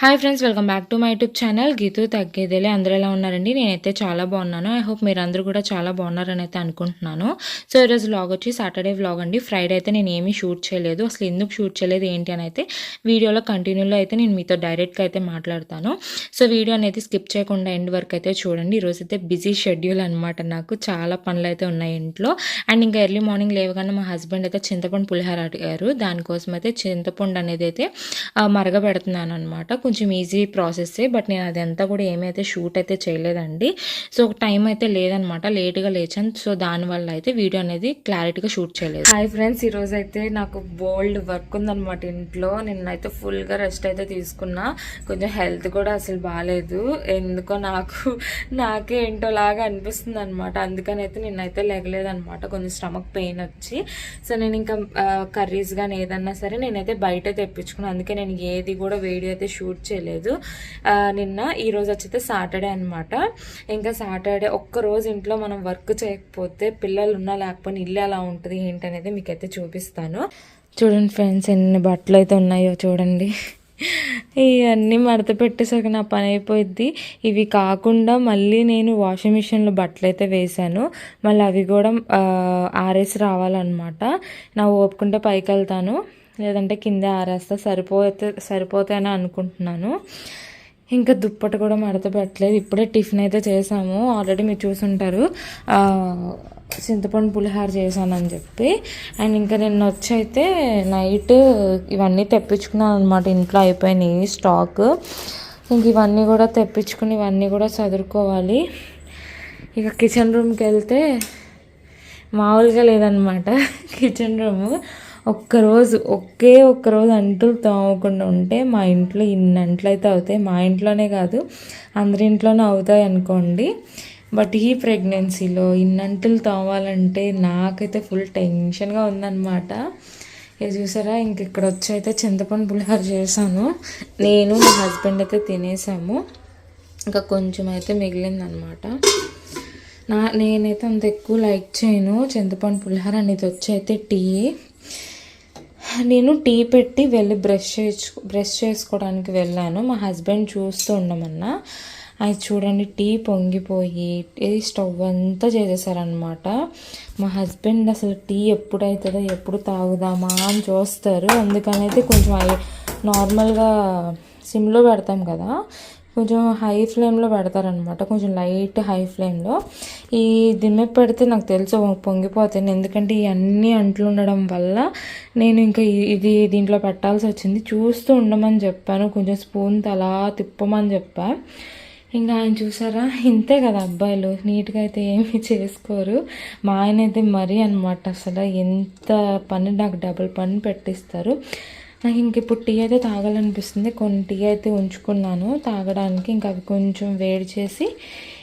Hi friends welcome back to my YouTube channel Geetu తగ్గేదేలే. అందరూ ఎలా ఉన్నారండి? నేనైతే చాలా బాగున్నాను. ఐ హోప్ మీరు అందరూ కూడా చాలా బాగున్నారని అయితే అనుకుంటున్నాను. సో ఈరోజు వ్లాగ్ వచ్చి సాటర్డే వ్లాగ్ అండి. ఫ్రైడే అయితే నేను ఏమీ షూట్ చేయలేదు. అసలు ఎందుకు షూట్ చేయలేదు ఏంటి అని అయితే వీడియోలో కంటిన్యూలో అయితే నేను మీతో డైరెక్ట్గా అయితే మాట్లాడతాను. సో వీడియో అనేది స్కిప్ చేయకుండా ఎండ్ వరకు అయితే చూడండి. ఈరోజు అయితే బిజీ షెడ్యూల్ అనమాట నాకు. చాలా పనులు అయితే ఉన్నాయి ఇంట్లో. అండ్ ఇంకా ఎర్లీ మార్నింగ్ లేవగానే మా హస్బెండ్ అయితే చింతపండు పులిహార అడిగారు. దానికోసం అయితే చింతపండు అనేది అయితే మరగబెడుతున్నాను అనమాట కొంచెం ఈజీ ప్రాసెస్సే బట్ నేను అదంతా కూడా ఏమైతే షూట్ అయితే చేయలేదండి. సో టైం అయితే లేదనమాట లేట్గా లేచాను. సో దానివల్ల అయితే వీడియో అనేది క్లారిటీగా షూట్ చేయలేదు. హాయ్ ఫ్రెండ్స్ ఈరోజు అయితే నాకు బోల్డ్ వర్క్ ఉందనమాట ఇంట్లో. నిన్నైతే ఫుల్గా రెస్ట్ అయితే తీసుకున్నా. కొంచెం హెల్త్ కూడా అసలు బాగాలేదు ఎందుకో నాకు నాకే ఏంటో లాగా అనిపిస్తుంది అనమాట అందుకని అయితే నిన్నైతే లేగలేదనమాట కొంచెం స్టమక్ పెయిన్ వచ్చి. సో నేను ఇంకా కర్రీస్ కానీ ఏదన్నా సరే నేనైతే బయట తెప్పించుకున్నాను అందుకే నేను ఏది కూడా వీడియో అయితే షూట్ చేయలేదు. నిన్న ఈరోజు వచ్చేది సాటర్డే అనమాట ఇంకా సాటర్డే ఒక్క రోజు ఇంట్లో మనం వర్క్ చేయకపోతే పిల్లలు ఉన్నా లేకపోయినా ఇల్లు ఎలా ఉంటుంది ఏంటనేది మీకైతే చూపిస్తాను. చూడండి ఫ్రెండ్స్ ఎన్ని బట్టలు అయితే ఉన్నాయో చూడండి. ఇవన్నీ మడత పెట్టేసరికి నా పని అయిపోయింది ఇవి కాకుండా మళ్ళీ నేను వాషింగ్ మిషన్లో బట్టలు అయితే వేశాను. మళ్ళీ అవి కూడా ఆరేసి రావాలన్నమాట. నా ఓపుకుంటే పైకి వెళ్తాను లేదంటే కింద ఆరేస్తా సరిపోతే సరిపోతాయని అనుకుంటున్నాను. ఇంకా దుప్పటి కూడా మడత పెట్టలేదు. ఇప్పుడే టిఫిన్ అయితే చేసాము. ఆల్రెడీ మీరు చూసుంటారు. చింతపండు పులిహార చేశానని చెప్పి. అండ్ ఇంకా నిన్న వచ్చి అయితే నైట్ ఇవన్నీ తెప్పించుకున్నాను అనమాట ఇంట్లో అయిపోయినాయి స్టాక్. ఇంక ఇవన్నీ కూడా తెప్పించుకుని ఇవన్నీ కూడా చదువుకోవాలి ఇక కిచెన్ రూమ్కి వెళ్తే మామూలుగా లేదనమాట కిచెన్ రూమ్. ఒక్కరోజు ఒకే ఒక్కరోజు అంటులు తోమకుండా ఉంటే మా ఇంట్లో ఇన్ని అంట్లు అయితే అవుతాయి. మా ఇంట్లోనే కాదు అందరి ఇంట్లోనే అవుతాయి అనుకోండి. బట్ ఈ ప్రెగ్నెన్సీలో ఇన్ని అంటులు తోమాలంటే నాకైతే ఫుల్ టెన్షన్గా ఉందన్నమాట. ఇది చూసారా? ఇంక ఇక్కడ వచ్చి అయితే చింతపండు పులిహోర చేశాను. నేను మా హస్బెండ్ అయితే తినేసాము. ఇంకా కొంచెం అయితే మిగిలిందనమాట నా నేనైతే అంత ఎక్కువ లైక్ చేయను. చింతపండు పులిహోర అనేది వచ్చి అయితే టీ. నేను టీ పెట్టి వెళ్ళి బ్రష్ చేసుకో బ్రష్ చేసుకోవడానికి వెళ్ళాను. మా హస్బెండ్ చూస్తూ ఉండమన్నా. అది చూడండి టీ పొంగిపోయి ఇది స్టవ్ అంతా చేసేసారనమాట మా హస్బెండ్ అసలు టీ ఎప్పుడవుతుందో ఎప్పుడు తాగుదామా అని చూస్తారు. అందుకనైతే కొంచెం నార్మల్గా సిమ్లో పెడతాం కదా. కొంచెం హై ఫ్లేమ్లో పెడతారనమాట కొంచెం లైట్ హై ఫ్లేమ్లో ఈ దిమ్మె పెడితే నాకు తెలుసు పొంగిపోతాను ఎందుకంటే ఇవన్నీ అంట్లు ఉండడం వల్ల నేను ఇంకా ఇది దీంట్లో పెట్టాల్సి వచ్చింది. చూస్తూ ఉండమని చెప్పాను. కొంచెం స్పూన్ అలా తిప్పమని చెప్పా. ఇంకా ఆయన చూసారా? ఇంతే కదా అబ్బాయిలు. నీట్గా అయితే ఏమీ చేసుకోరు. మా ఆయన అయితే మరీ అనమాట అసలు ఎంత పని నాకు డబుల్ పని పెట్టిస్తారు. నాకు ఇంక ఇప్పుడు టీ అయితే తాగాలనిపిస్తుంది. కొన్ని టీ అయితే ఉంచుకున్నాను. తాగడానికి ఇంకా అవి కొంచెం వేడి చేసి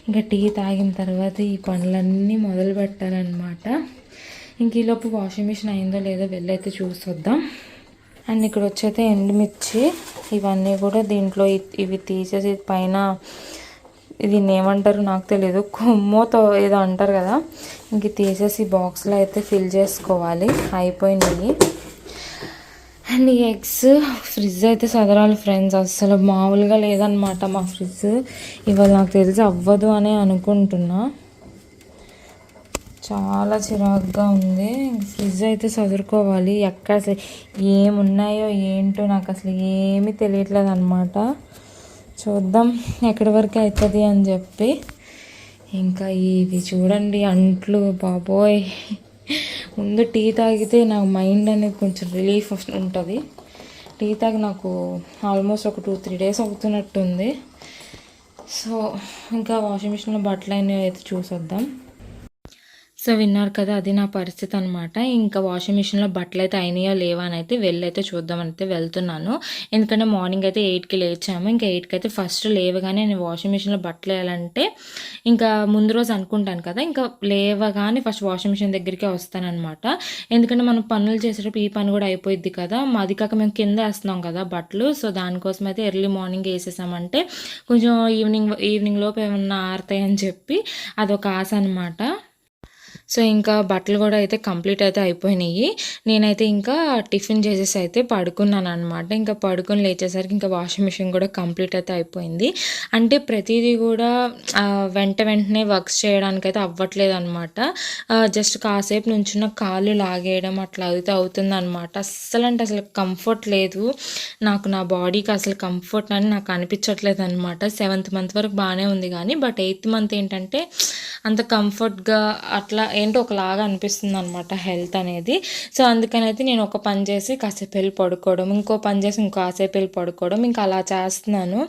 ఇంకా టీ తాగిన తర్వాత ఈ పనులన్నీ మొదలు పెట్టాలన్నమాట. ఇంక ఈలోపు వాషింగ్ మిషన్ అయిందో లేదో వెళ్ళైతే చూసొద్దాం. అండ్ ఇక్కడ వచ్చైతే ఎండుమిర్చి. ఇవన్నీ కూడా దీంట్లో ఇవి తీసేసి పైన దీన్ని ఏమంటారు నాకు తెలియదు కొమ్మతో ఏదో అంటారు కదా. ఇంక తీసేసి బాక్స్లో అయితే ఫిల్ చేసుకోవాలి. అయిపోయినాయి. అండ్ ఈ ఎగ్స్ ఫ్రిడ్జ్ అయితే సదరాలి ఫ్రెండ్స్. అస్సలు మామూలుగా లేదనమాట మా ఫ్రిడ్జ్. ఇవాళ నాకు తెలిసి అవ్వదు అని అనుకుంటున్నా. చాలా చిరాకుగా ఉంది. ఫ్రిడ్జ్ అయితే చదువుకోవాలి ఎక్కడ అసలు ఏమున్నాయో ఏంటో నాకు అసలు ఏమీ తెలియట్లేదు అనమాట చూద్దాం ఎక్కడి వరకు అవుతుంది అని చెప్పి. ఇంకా ఇవి చూడండి అంట్లు బాబోయ్. ముందు టీ తాగితే నాకు మైండ్ అనేది కొంచెం రిలీఫ్ ఉంటుంది. టీ తాగి నాకు ఆల్మోస్ట్ ఒక టూ త్రీ డేస్ అవుతున్నట్టుంది. సో ఇంకా వాషింగ్ మిషన్లో బట్టలు అయినవి అయితే చూసొద్దాం. సో విన్నారు కదా అది నా పరిస్థితి అనమాట ఇంకా వాషింగ్ మిషన్లో బట్టలు అయితే అయినాయో లేవా అని అయితే వెళ్ళైతే చూద్దామని అయితే వెళ్తున్నాను. ఎందుకంటే మార్నింగ్ అయితే ఎయిట్కి లేచాము. ఇంకా ఎయిట్కి అయితే ఫస్ట్ లేవగానే నేను వాషింగ్ మిషన్లో బట్టలు వేయాలంటే ఇంకా ముందు రోజు అనుకుంటాను కదా ఇంకా లేవగానే ఫస్ట్ వాషింగ్ మిషన్ దగ్గరికి వస్తానమాట ఎందుకంటే మనం పనులు చేసేటప్పుడు ఈ పని కూడా అయిపోయింది కదా. మాది కాక మేము కింద వేస్తున్నాం కదా బట్టలు. సో దానికోసం అయితే ఎర్లీ మార్నింగ్ వేసేసామంటే కొంచెం ఈవినింగ్ ఈవినింగ్ లోపు ఏమన్నా ఆరుతాయని చెప్పి అదొక ఆశ అనమాట సో ఇంకా బట్టలు కూడా అయితే కంప్లీట్ అయితే అయిపోయినాయి. నేనైతే ఇంకా టిఫిన్ చేసేసి అయితే పడుకున్నాను అనమాట ఇంకా పడుకుని లేచేసరికి ఇంకా వాషింగ్ మిషన్ కూడా కంప్లీట్ అయితే అయిపోయింది. అంటే ప్రతిదీ కూడా వెంట వెంటనే వర్క్స్ చేయడానికి అయితే అవ్వట్లేదు అనమాట జస్ట్ కాసేపు నుంచున్న కాళ్ళు లాగేయడం అట్లా అయితే అవుతుంది అనమాట అస్సలు అంటే అసలు కంఫర్ట్ లేదు. నాకు నా బాడీకి అసలు కంఫర్ట్ అని నాకు అనిపించట్లేదు అనమాట సెవెంత్ మంత్ వరకు బాగానే ఉంది కానీ బట్ ఎయిత్ మంత్ ఏంటంటే అంత కంఫర్ట్గా అట్లా ఏంటో ఒకలాగా అనిపిస్తుంది అనమాట హెల్త్ అనేది. సో అందుకని అయితే నేను ఒక పని చేసి కాసేపు వెళ్ళి పడుకోవడం ఇంకో పని చేసి ఇంకో కాసేపు వెళ్ళి పడుకోవడం ఇంకా అలా చేస్తున్నాను.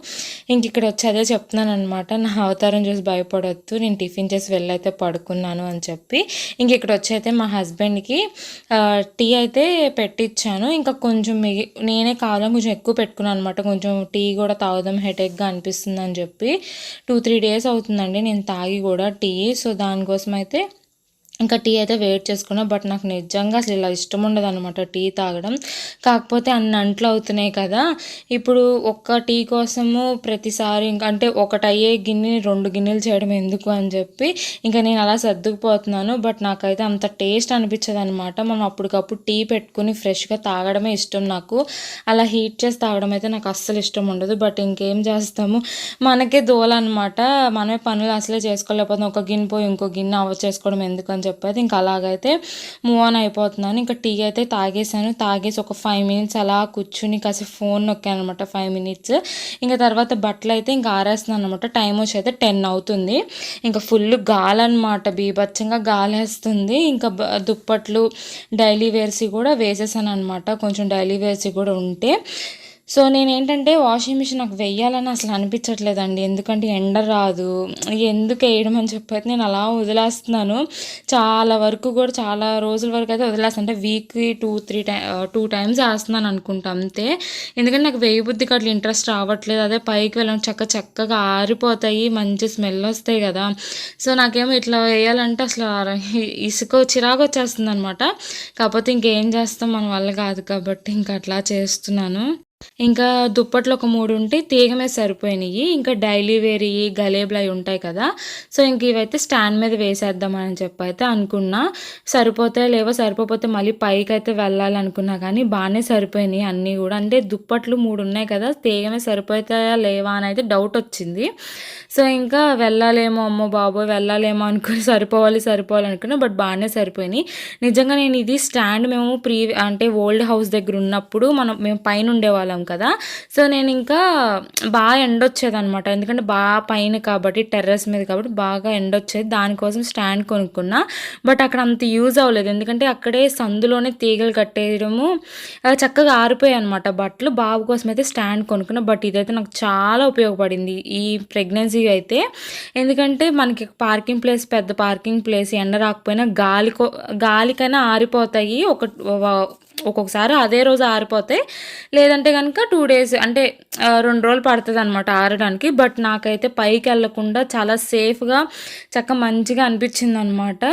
ఇంక ఇక్కడ వచ్చి అదే చెప్తున్నాను అనమాట నా అవతారం చూసి భయపడొద్దు నేను టిఫిన్ చేసి వెళ్ళైతే పడుకున్నాను అని చెప్పి. ఇంక ఇక్కడ వచ్చి అయితే మా హస్బెండ్కి టీ అయితే పెట్టించాను ఇంకా కొంచెం మిగి నేనే కావాలని కొంచెం ఎక్కువ పెట్టుకున్నాను అనమాట కొంచెం టీ కూడా తాగుదాం హెడేక్గా అనిపిస్తుంది అని చెప్పి. టూ త్రీ డేస్ అవుతుందండి నేను తాగి కూడా టీ. సో దానికోసం అయితే ఇంకా టీ అయితే వెయిట్ చేసుకున్నా బట్ నాకు నిజంగా అసలు ఇలా ఇష్టం ఉండదు అనమాట టీ తాగడం. కాకపోతే అన్ని అంట్లు అవుతున్నాయి కదా. ఇప్పుడు ఒక్క టీ కోసము ప్రతిసారి ఇంకా అంటే ఒకటి అయ్యే గిన్నెని రెండు గిన్నెలు చేయడం ఎందుకు అని చెప్పి ఇంకా నేను అలా సర్దుకుపోతున్నాను. బట్ నాకైతే అంత టేస్ట్ అనిపించదు అనమాట మనం అప్పటికప్పుడు టీ పెట్టుకుని ఫ్రెష్గా తాగడమే ఇష్టం నాకు. అలా హీట్ చేసి తాగడం అయితే నాకు అస్సలు ఇష్టం ఉండదు. బట్ ఇంకేం చేస్తాము? మనకే దోల అనమాట మనమే పనులు అసలే చేసుకోలేకపోతే ఒక గిన్నె పోయి ఇంకో గిన్నె అవ చేసుకోవడం ఎందుకు అని చెప్పేది. ఇంకా అలాగైతే మూవ్ ఆన్ అయిపోతున్నాను. ఇంకా టీ అయితే తాగేసాను తాగేసి ఒక ఫైవ్ మినిట్స్ అలా కూర్చుని కాసేపు ఫోన్ నొక్కాను అనమాట ఫైవ్ మినిట్స్ ఇంకా తర్వాత బట్టలు అయితే ఇంకా ఆరేస్తున్నాను అనమాట టైం వచ్చి అయితే టెన్ అవుతుంది. ఇంకా ఫుల్ గాలి అనమాట బీభత్సంగా గాలి వేస్తుంది ఇంకా దుప్పట్లు డైలీ వేర్సి కూడా వేసేసాను అనమాట కొంచెం డైలీ వేర్సి కూడా ఉంటే. సో నేనేంటంటే వాషింగ్ మిషన్ నాకు వెయ్యాలని అసలు అనిపించట్లేదండి. ఎందుకంటే ఎండ రాదు. ఎందుకు వేయడం అని చెప్పి నేను అలా వదిలేస్తున్నాను. చాలా వరకు కూడా చాలా రోజుల వరకు అయితే వదిలేస్తాను అంటే వీక్లీ టూ త్రీ టై టూ టైమ్స్ వేస్తున్నాను అనుకుంటా అంతే. ఎందుకంటే నాకు వేయి బుద్ధికి అట్లా ఇంట్రెస్ట్ రావట్లేదు. అదే పైకి వెళ్ళడం చక్క చక్కగా ఆరిపోతాయి మంచి స్మెల్ వస్తాయి కదా. సో నాకేమో ఇట్లా వేయాలంటే అసలు ఇసుక చిరాకు వచ్చేస్తుంది అనమాట కాకపోతే ఇంకేం చేస్తాం మన వల్ల కాదు కాబట్టి ఇంకా అట్లా చేస్తున్నాను. ఇంకా దుప్పట్లు ఒక మూడు ఉంటే తీగ మీద సరిపోయినాయి. ఇంకా డైలీ వేర్ గలేబులు అవి ఉంటాయి కదా. సో ఇంక ఇవైతే స్టాండ్ మీద వేసేద్దామని చెప్పి అయితే అనుకున్నా. సరిపోతే లేవో సరిపోతే మళ్ళీ పైకి అయితే వెళ్ళాలనుకున్నా కానీ బాగానే సరిపోయినాయి అన్నీ కూడా. అంటే దుప్పట్లు మూడు ఉన్నాయి కదా తీగ మీద సరిపోతాయా లేవా అని అయితే డౌట్ వచ్చింది. సో ఇంకా వెళ్ళాలేమో అమ్మో బాబోయ్ వెళ్ళాలేమో అనుకుని సరిపోవాలి సరిపోవాలి అనుకున్నా బట్ బాగానే సరిపోయినాయి. నిజంగా నేను ఇది స్టాండ్ మేము ప్రీ అంటే ఓల్డ్ హౌస్ దగ్గర ఉన్నప్పుడు మనం మేము పైన ఉండేవాళ్ళం. కదా. సో నేను ఇంకా బాగా ఎండ వచ్చేది అనమాట ఎందుకంటే బాగా పైన కాబట్టి టెర్రస్ మీద కాబట్టి బాగా ఎండ వచ్చేది. దానికోసం స్టాండ్ కొనుక్కున్నా. బట్ అక్కడ అంత యూజ్ అవ్వలేదు. ఎందుకంటే అక్కడే సందులోనే తీగలు కట్టేయడము చక్కగా ఆరిపోయాయి అనమాట బట్టలు బాబు కోసం అయితే స్టాండ్ కొనుక్కున్నా. బట్ ఇదైతే నాకు చాలా ఉపయోగపడింది ఈ ప్రెగ్నెన్సీ అయితే. ఎందుకంటే మనకి పార్కింగ్ ప్లేస్ పెద్ద పార్కింగ్ ప్లేస్ ఎండ రాకపోయినా గాలి గాలికైనా ఆరిపోతాయి. ఒక ఒక్కొక్కసారి అదే రోజు ఆరిపోతాయి లేదంటే కనుక టూ డేస్ అంటే రెండు రోజులు పడుతుంది అనమాట ఆరడానికి. బట్ నాకైతే పైకి వెళ్ళకుండా చాలా సేఫ్గా చక్క మంచిగా అనిపించింది అనమాట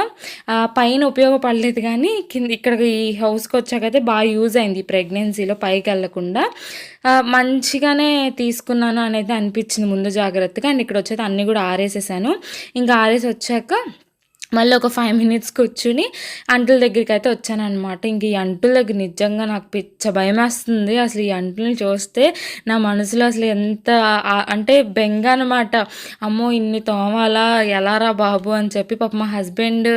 పైన ఉపయోగపడలేదు కానీ కింద ఇక్కడ ఈ హౌస్కి వచ్చాకైతే బాగా యూజ్ అయింది ఈ ప్రెగ్నెన్సీలో పైకి వెళ్ళకుండా. మంచిగానే తీసుకున్నాను అనేది అనిపించింది ముందు జాగ్రత్తగా. అండ్ ఇక్కడ వచ్చేది అన్నీ కూడా ఆరేసేసాను. ఇంకా ఆరేసి వచ్చాక మళ్ళీ ఒక ఫైవ్ మినిట్స్ కూర్చుని అంటుల దగ్గరికి అయితే వచ్చానమాట ఇంక ఈ అంటుల దగ్గర నిజంగా నాకు పిచ్చ భయం వేస్తుంది అసలు ఈ అంటుల్ని చూస్తే నా మనసులో అసలు ఎంత అంటే బెంగ అనమాట అమ్మో ఇన్ని తోమాలా? ఎలారా బాబు? అని చెప్పి పాప మా హస్బెండ్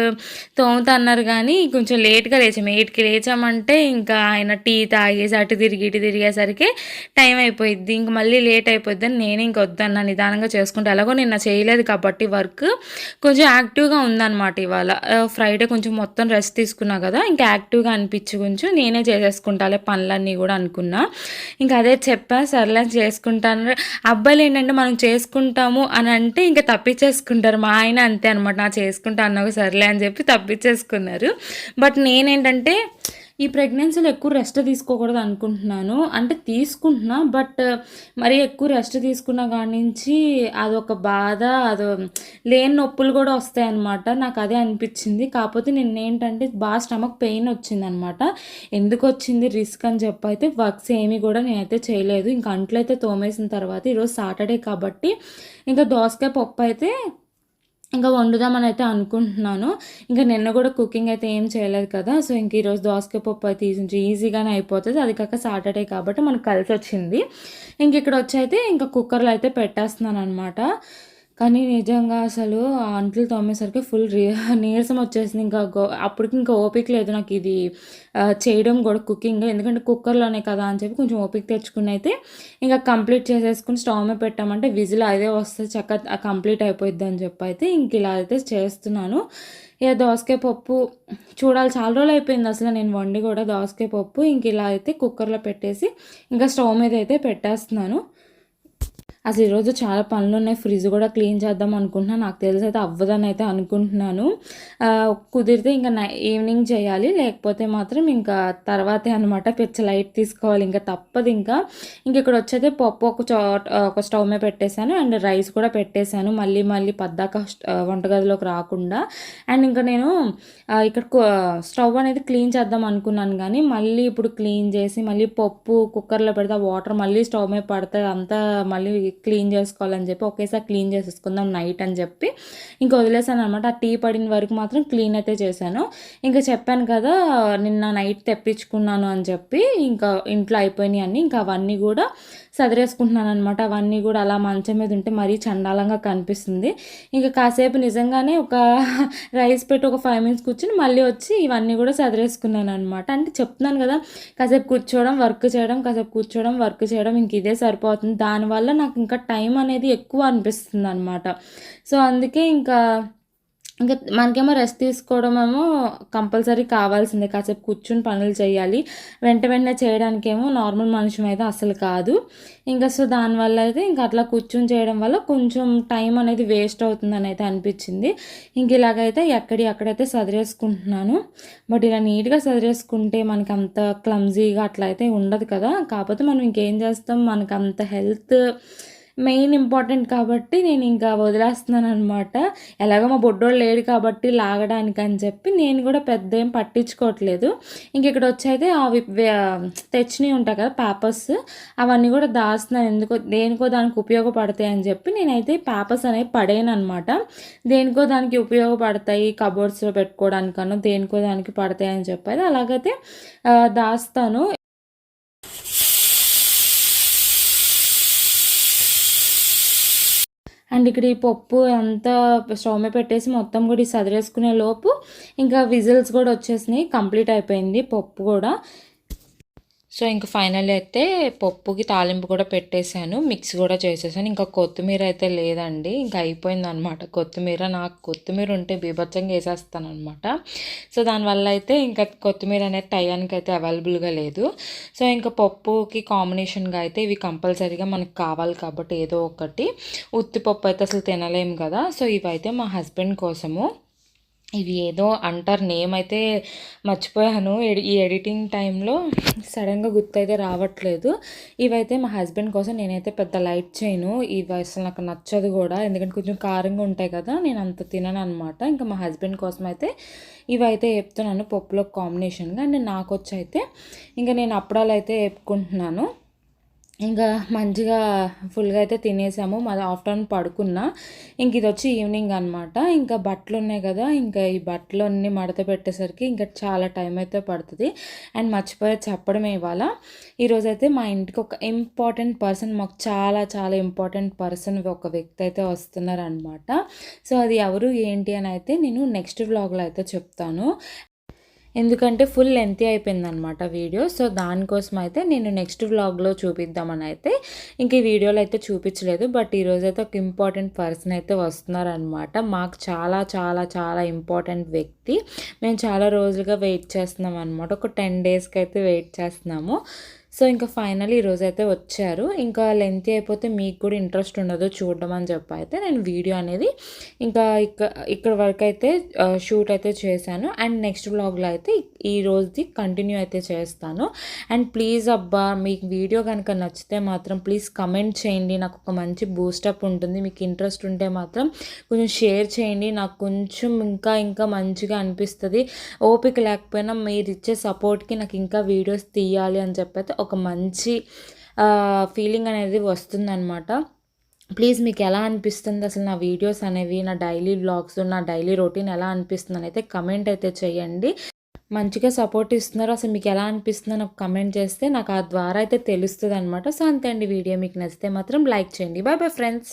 తోముతా అన్నారు కానీ కొంచెం లేట్గా లేచాము ఎయిట్కి లేచామంటే ఇంకా ఆయన టీ తాగేసి అటు తిరిగి ఇటు తిరిగేసరికి టైం అయిపోయింది ఇంక మళ్ళీ లేట్ అయిపోద్ది అని నేనే ఇంక వద్దన్నా. నిదానంగా చేసుకుంటే ఎలాగో నిన్న చేయలేదు కాబట్టి వర్క్. కొంచెం యాక్టివ్గా ఉందన్నమాట. ఇవాళ. ఫ్రైడే కొంచెం మొత్తం రెస్ట్ తీసుకున్నా కదా ఇంకా యాక్టివ్గా అనిపించి కొంచెం నేనే చేసేసుకుంటాలే పనులన్నీ కూడా అనుకున్నా. ఇంకా అదే చెప్పా సర్లే చేసుకుంటాను. అబ్బాయిలు ఏంటంటే మనం చేసుకుంటాము అని అంటే ఇంకా తప్పించేసుకుంటారు. మా ఆయన అంతే అనమాట నా చేసుకుంటా అన్నావు సర్లే అని చెప్పి తప్పించేసుకున్నారు. బట్ నేనేంటంటే ఈ ప్రెగ్నెన్సీలో ఎక్కువ రెస్ట్ తీసుకోకూడదు అనుకుంటున్నాను. అంటే తీసుకుంటున్నా బట్ uh, మరి ఎక్కువ రెస్ట్ తీసుకున్న కాడి నుంచి అదొక బాధ అదో లేని నొప్పులు కూడా వస్తాయి అనమాట నాకు అదే అనిపించింది. కాకపోతే నిన్న ఏంటంటే బాగా స్టమక్ పెయిన్ వచ్చింది అనమాట ఎందుకు వచ్చింది? రిస్క్ అని చెప్పి అయితే వర్క్స్ ఏమీ కూడా నేనైతే చేయలేదు. ఇంకా అంట్లయితే తోమేసిన తర్వాత ఈరోజు సాటర్డే కాబట్టి ఇంకా దోసకాయ పప్పు అయితే ఇంకా వండుదామని అయితే అనుకుంటున్నాను. ఇంకా నిన్న కూడా కుకింగ్ అయితే ఏం చేయలేదు కదా సో ఇంక ఈరోజు దోసకాయ పప్పు అయితే ఈజీగానే అయిపోతుంది. అది కాక సాటర్డే కాబట్టి మనకు కలిసి వచ్చింది ఇంక ఇక్కడ వచ్చి అయితే ఇంకా కుక్కర్లో అయితే పెట్టేస్తున్నాను అనమాట కానీ నిజంగా అసలు ఆ అంట్లు తోమేసరికి ఫుల్ రి నీరసం వచ్చేసింది. ఇంకా గో అప్పటికి ఇంకా ఓపిక లేదు నాకు ఇది చేయడం కూడా కుకింగ్ ఎందుకంటే కుక్కర్లోనే కదా అని చెప్పి కొంచెం ఓపిక తెచ్చుకుని అయితే ఇంకా కంప్లీట్ చేసేసుకుని స్టవ్ మీద పెట్టామంటే విజిల్ అదే వస్తే చక్క కంప్లీట్ అయిపోద్ది అని చెప్పి అయితే ఇంక ఇలా అయితే చేస్తున్నాను. ఇక దోసకాయ పప్పు చూడాలి. చాలా రోజులు అయిపోయింది అసలు నేను వండి కూడా దోసకాయ పప్పు ఇంక ఇలా అయితే కుక్కర్లో పెట్టేసి ఇంకా స్టవ్ మీద అయితే పెట్టేస్తున్నాను. అసలు ఈరోజు చాలా పనులు ఉన్నాయి ఫ్రిడ్జ్ కూడా క్లీన్ చేద్దాం అనుకుంటున్నాను నాకు తెలిసి అయితే అవ్వదని అయితే అనుకుంటున్నాను. కుదిరితే ఇంకా ఈవినింగ్ చేయాలి. లేకపోతే మాత్రం ఇంకా తర్వాతే అనమాట పిచ్చ లైట్ తీసుకోవాలి. ఇంకా తప్పదు ఇంకా. ఇంక ఇక్కడ వచ్చేది పప్పు ఒక చోట ఒక స్టవ్ మీద పెట్టేశాను. అండ్ రైస్ కూడా పెట్టేశాను. మళ్ళీ మళ్ళీ పద్దాక వంటగదిలోకి రాకుండా. అండ్ ఇంకా నేను ఇక్కడ స్టవ్ అనేది క్లీన్ చేద్దాం అనుకున్నాను కానీ మళ్ళీ ఇప్పుడు క్లీన్ చేసి మళ్ళీ పప్పు కుక్కర్లో పెడితే వాటర్ మళ్ళీ స్టవ్ మీద పడితే అంతా మళ్ళీ క్లీన్ చేసుకోవాలని చెప్పి ఒకేసారి క్లీన్ చేసేసుకుందాం నైట్ అని చెప్పి. ఇంకా వదిలేసాను అనమాట ఆ టీ పడిన వరకు మాత్రం క్లీన్ అయితే చేశాను. ఇంకా చెప్పాను కదా నిన్న నైట్ తెప్పించుకున్నాను అని చెప్పి ఇంకా ఇంట్లో అయిపోయినాయి అన్నీ. ఇంకా అవన్నీ కూడా సదిరేసుకుంటున్నాను అనమాట అవన్నీ కూడా అలా మంచం మీద ఉంటే మరీ చండాలంగా కనిపిస్తుంది. ఇంకా కాసేపు నిజంగానే ఒక రైస్ పెట్టి ఒక ఫైవ్ మినిట్స్ కూర్చుని మళ్ళీ వచ్చి ఇవన్నీ కూడా సదిరేసుకున్నాను అనమాట అంటే చెప్తున్నాను కదా కాసేపు కూర్చోవడం వర్క్ చేయడం కాసేపు కూర్చోవడం వర్క్ చేయడం ఇంక ఇదే సరిపోతుంది. దానివల్ల నా నాకు ఇంకా టైం అనేది ఎక్కువ అనిపిస్తుంది అనమాట సో అందుకే ఇంకా ఇంకా మనకేమో రెస్ట్ తీసుకోవడం ఏమో కంపల్సరీ కావాల్సిందే. కాసేపు కూర్చుని పనులు చేయాలి. వెంట వెంటనే చేయడానికేమో నార్మల్ మనిషి అయితే అసలు కాదు. ఇంకా సో దానివల్ల అయితే ఇంకా అట్లా కూర్చుని చేయడం వల్ల కొంచెం టైం అనేది వేస్ట్ అవుతుందని అయితే అనిపించింది. ఇంక ఇలాగైతే ఎక్కడి అక్కడైతే సదిరేసుకుంటున్నాను. బట్ ఇలా నీట్గా సదిరేసుకుంటే మనకి అంత క్లమ్జీగా అట్లా అయితే ఉండదు కదా. కాకపోతే మనం ఇంకేం చేస్తాం? మనకు అంత హెల్త్ మెయిన్ ఇంపార్టెంట్ కాబట్టి నేను ఇంకా వదిలేస్తున్నాను అనమాట ఎలాగో మా బొడ్డోడు లేడు కాబట్టి లాగడానికి అని చెప్పి నేను కూడా పెద్ద ఏం పట్టించుకోవట్లేదు. ఇంక ఇక్కడ వచ్చైతే అవి తెచ్చినవి ఉంటాయి కదా పేపర్స్. అవన్నీ కూడా దాస్తున్నాను. ఎందుకో దేనికో దానికి ఉపయోగపడతాయి అని చెప్పి నేనైతే పేపర్స్ అనేవి పడేను అనమాట దేనికో దానికి ఉపయోగపడతాయి కబోర్డ్స్లో పెట్టుకోవడానికన్నా దేనికో దానికి పడతాయి అని చెప్పేది. అలాగైతే దాస్తాను. అండ్ ఇక్కడ ఈ పప్పు అంతా స్టవ్ మీద పెట్టేసి మొత్తం కూడా ఈ సదిరేసుకునే లోపు ఇంకా విజిల్స్ కూడా వచ్చేసినాయి. కంప్లీట్ అయిపోయింది పప్పు కూడా. సో ఇంకా ఫైనల్ అయితే పప్పుకి తాలింపు కూడా పెట్టేశాను మిక్స్ కూడా చేసేసాను. ఇంకా కొత్తిమీర అయితే లేదండి ఇంకా అయిపోయింది అనమాట కొత్తిమీర నాకు కొత్తిమీర ఉంటే బీభత్సంగా వేసేస్తాను అనమాట సో దానివల్ల అయితే ఇంకా కొత్తిమీర అనేది టయానికి అయితే అవైలబుల్గా లేదు. సో ఇంకా పప్పుకి కాంబినేషన్గా అయితే ఇవి కంపల్సరీగా మనకు కావాలి కాబట్టి ఏదో ఒకటి. ఉత్తిపప్పు అయితే అసలు తినలేము కదా సో ఇవైతే మా హస్బెండ్ కోసము. ఇవి ఏదో అంటారు నేమ్ అయితే మర్చిపోయాను. ఈ ఎడిటింగ్ టైంలో సడన్గా గుర్తయితే రావట్లేదు. ఇవైతే మా హస్బెండ్ కోసం నేనైతే పెద్ద లైట్ చేయను. ఇవి అసలు నాకు నచ్చదు కూడా. ఎందుకంటే కొంచెం కారంగా ఉంటాయి కదా నేను అంత తినను అనమాట ఇంకా మా హస్బెండ్ కోసం అయితే ఇవైతే వేపుతున్నాను పప్పులో కాంబినేషన్గా. అండ్ నాకు వచ్చి అయితే ఇంకా నేను అప్పడాలు అయితే వేపుకుంటున్నాను ఇంకా మంచిగా ఫుల్గా అయితే తినేసాము. మళ్ళీ ఆఫ్టర్నూన్ పడుకున్నా. ఇంక ఇది వచ్చి ఈవినింగ్ అనమాట ఇంకా బట్టలు ఉన్నాయి కదా ఇంకా ఈ బట్టలు అన్నీ మడత పెట్టేసరికి ఇంకా చాలా టైం అయితే పడుతుంది. అండ్ మర్చిపోయే చెప్పడమే ఇవాళ ఈరోజు అయితే మా ఇంటికి ఒక ఇంపార్టెంట్ పర్సన్ మాకు చాలా చాలా ఇంపార్టెంట్ పర్సన్ ఒక వ్యక్తి అయితే వస్తున్నారనమాట సో అది ఎవరు ఏంటి అని అయితే నేను నెక్స్ట్ వ్లాగ్లో అయితే చెప్తాను. ఎందుకంటే ఫుల్ లెంతీ అయిపోయిందనమాట వీడియో. సో దానికోసం అయితే నేను నెక్స్ట్ వ్లాగ్లో చూపిద్దామని అయితే ఇంక ఈ వీడియోలో అయితే చూపించలేదు. బట్ ఈరోజు అయితే ఒక ఇంపార్టెంట్ పర్సన్ అయితే వస్తున్నారనమాట మాకు చాలా చాలా చాలా ఇంపార్టెంట్ వ్యక్తి. మేము చాలా రోజులుగా వెయిట్ చేస్తున్నాం అనమాట ఒక టెన్ డేస్కి అయితే వెయిట్ చేస్తున్నాము. సో ఇంకా ఫైనల్ ఈరోజు అయితే వచ్చారు. ఇంకా లెంత్ అయిపోతే మీకు కూడా ఇంట్రెస్ట్ ఉండదు చూడడం అని చెప్పి అయితే నేను వీడియో అనేది ఇంకా ఇక్కడ ఇక్కడ వరకు అయితే షూట్ అయితే చేశాను. అండ్ నెక్స్ట్ బ్లాగ్లో అయితే ఈ రోజుది కంటిన్యూ అయితే చేస్తాను. అండ్ ప్లీజ్ అబ్బా మీకు వీడియో కనుక నచ్చితే మాత్రం ప్లీజ్ కమెంట్ చేయండి. నాకు ఒక మంచి బూస్టప్ ఉంటుంది. మీకు ఇంట్రెస్ట్ ఉంటే మాత్రం కొంచెం షేర్ చేయండి. నాకు కొంచెం ఇంకా ఇంకా మంచిగా అనిపిస్తుంది. ఓపిక లేకపోయినా మీరు ఇచ్చే సపోర్ట్కి నాకు ఇంకా వీడియోస్ తీయాలి అని చెప్పి అయితే ఒక మంచి ఫీలింగ్ అనేది వస్తుందన్నమాట. ప్లీజ్ మీకు ఎలా అనిపిస్తుంది అసలు నా వీడియోస్ అనేవి నా డైలీ వ్లాగ్స్ నా డైలీ రొటీన్ ఎలా అనిపిస్తుంది అని అయితే కమెంట్ అయితే చేయండి. మంచిగా సపోర్ట్ ఇస్తున్నారు. అసలు మీకు ఎలా అనిపిస్తుందో నాకు కమెంట్ చేస్తే నాకు ఆ ద్వారా అయితే తెలుస్తుంది అనమాట సో అంతే అండి. వీడియో మీకు నచ్చితే మాత్రం లైక్ చేయండి. Bye bye friends